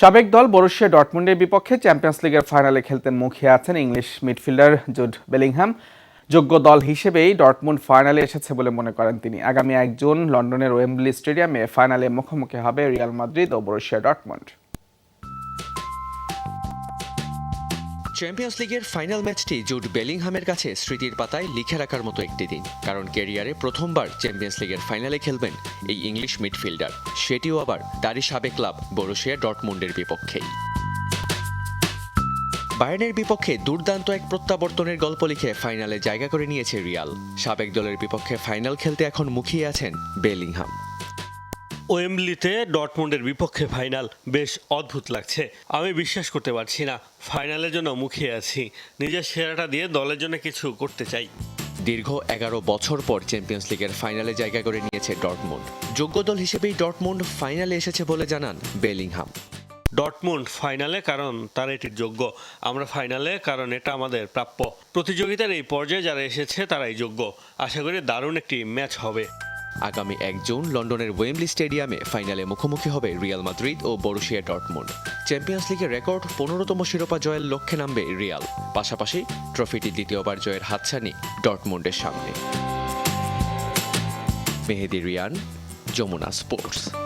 সাবেক দল বরুশিয়া ডটমুন্ডের বিপক্ষে চ্যাম্পিয়ন্স লিগের ফাইনালে খেলতে মুখিয়ে আছেন ইংলিশ মিডফিল্ডার জুড বেলিংহাম। যোগ্য দল হিসেবেই ডটমুন্ড ফাইনালে এসেছে বলে মনে করেন তিনি। আগামী এক জুন লন্ডনের ওয়েম্বলি স্টেডিয়ামে ফাইনালে মুখোমুখি হবে রিয়াল মাদ্রিদ ও বরুশিয়া ডটমুন্ড। চ্যাম্পিয়ন্স লিগের ফাইনাল ম্যাচটি জুড বেলিংহামের কাছে স্মৃতির পাতায় লিখে রাখার মতো একটি দিন। কারণ ক্যারিয়ারে প্রথমবার চ্যাম্পিয়ন্স লিগের ফাইনালে খেলবেন এই ইংলিশ মিডফিল্ডার সেটিও আবার তারই সাবেক ক্লাব বরুশিয়া ডটমুন্ডের বিপক্ষেই। বায়ার্নের বিপক্ষে দুর্দান্ত এক প্রত্যাবর্তনের গল্প লিখে ফাইনালে জায়গা করে নিয়েছে রিয়াল সাবেক দলের বিপক্ষে ফাইনাল খেলতে এখন মুখিয়ে আছেন বেলিংহাম ওয়েম্বলিতে ডটমুন্ডের বিপক্ষে ফাইনাল বেশ অদ্ভুত লাগছে। আমি বিশ্বাস করতে পারছি না ফাইনালের জন্য মুখিয়ে আছি। নিজের সেরাটা দিয়ে দলের জন্য কিছু করতে চাই। দীর্ঘ এগারো বছর পর চ্যাম্পিয়ন্স লিগের ফাইনালে জায়গা করে নিয়েছে ডটমুন্ড। যোগ্য দল হিসেবেই ডটমুন্ড ফাইনালে এসেছে বলে জানান বেলিংহাম। ডটমুন্ড ফাইনালে কারণ তারা এটির যোগ্য। আমরা ফাইনালে কারণ এটা আমাদের প্রাপ্য। প্রতিযোগিতার এই পর্যায়ে যারা এসেছে তারাই যোগ্য। আশা করি দারুণ একটি ম্যাচ হবে। আগামী এক জুন লন্ডনের ওয়েমলি স্টেডিয়ামে ফাইনালে মুখোমুখি হবে রিয়াল মাদ্রিদ ও বরুশিয়া ডটমুন্ড চ্যাম্পিয়ন্স লিগের রেকর্ড পনেরোতম শিরোপা জয়ের লক্ষ্যে নামবে রিয়াল। পাশাপাশি ট্রফিটি দ্বিতীয়বার জয়ের হাতছানি ডটমুন্ডের সামনে। মেহেদি রিয়ান, যমুনা স্পোর্টস।